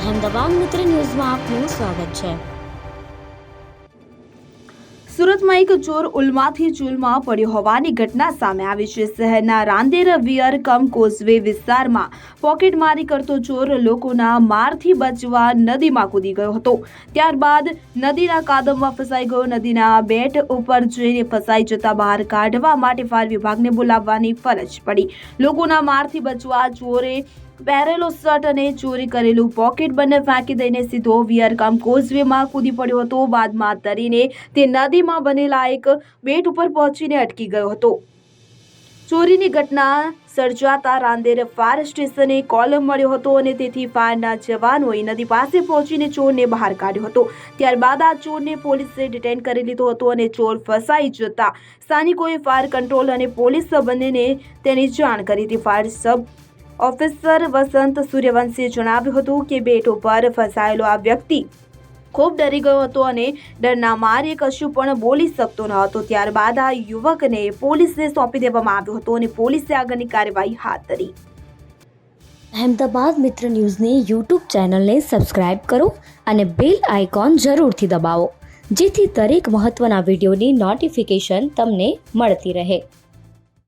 અહેમદાબાદ મિત્ર ન્યૂઝમાં આપનું સ્વાગત છે. સુરતમાં એક ચોર ઉલમાથી ચૂલમાં પડ્યો હોવાની ઘટના સામે આવી છે. શહેરના રાંદેર વિયર કમ કોઝવે વિસ્તારમાં પોકેટમારી કરતો ચોર લોકોના મારથી બચવા નદીમાં કૂદી ગયો હતો. ત્યારબાદ નદીના કાદવમાં ફસાઈ ગયો. નદીના બેટ ઉપર જઈને ફસાઈ જતા બહાર કાઢવા માટે ફાયર વિભાગને બોલાવવાની ફરજ પડી. લોકોના મારથી બચવા ચોરે પહેરેલો શર્ટ અને ચોરી કરેલું પોકેટ બંને ફેંકી દઈને સીધો વિયરકામ કોઝવેમાં કૂદી પડ્યો હતો. બાદમાં તરીને તે નદીમાં બનેલા એક બેટ ઉપર પહોંચીને અટકી ગયો હતો. ચોરીની ઘટના સર્જાતા રાંદેર ફાયર સ્ટેશને કોલ મળ્યો હતો અને તેથી ફાયરના જવાનોએ નદી પાસે પહોંચીને ચોરને બહાર કાઢ્યો હતો. ત્યારબાદ આ ચોરને પોલીસે ડિટેન કરી લીધો હતો અને ચોર ફસાઈ જતા સ્થાનિકોએ ફાયર કંટ્રોલ અને પોલીસ બંનેને તેની જાણ કરી હતી. ફાયર સબ ઓફિસર વસંત સૂર્યવંશીએ જણાવ્યું હતું કે બેટ ઉપર ફસાયેલો આ વ્યક્તિ ખૂબ ડરી ગયો હતો અને ડરના મારે કશું પણ બોલી શકતો ન હતો. ત્યારબાદ આ યુવકને પોલીસને સોંપી દેવામાં આવ્યો હતો અને પોલીસે આગળની કાર્યવાહી હાથ ધરી. અહેમદાબાદ મિત્ર ન્યૂઝની યુટ્યુબ ચેનલને સબસ્ક્રાઇબ કરો અને બેલ આઇકોન જરૂરથી દબાવો, જેથી દરેક મહત્ત્વના વિડીયોની નોટિફિકેશન તમને મળતી રહે.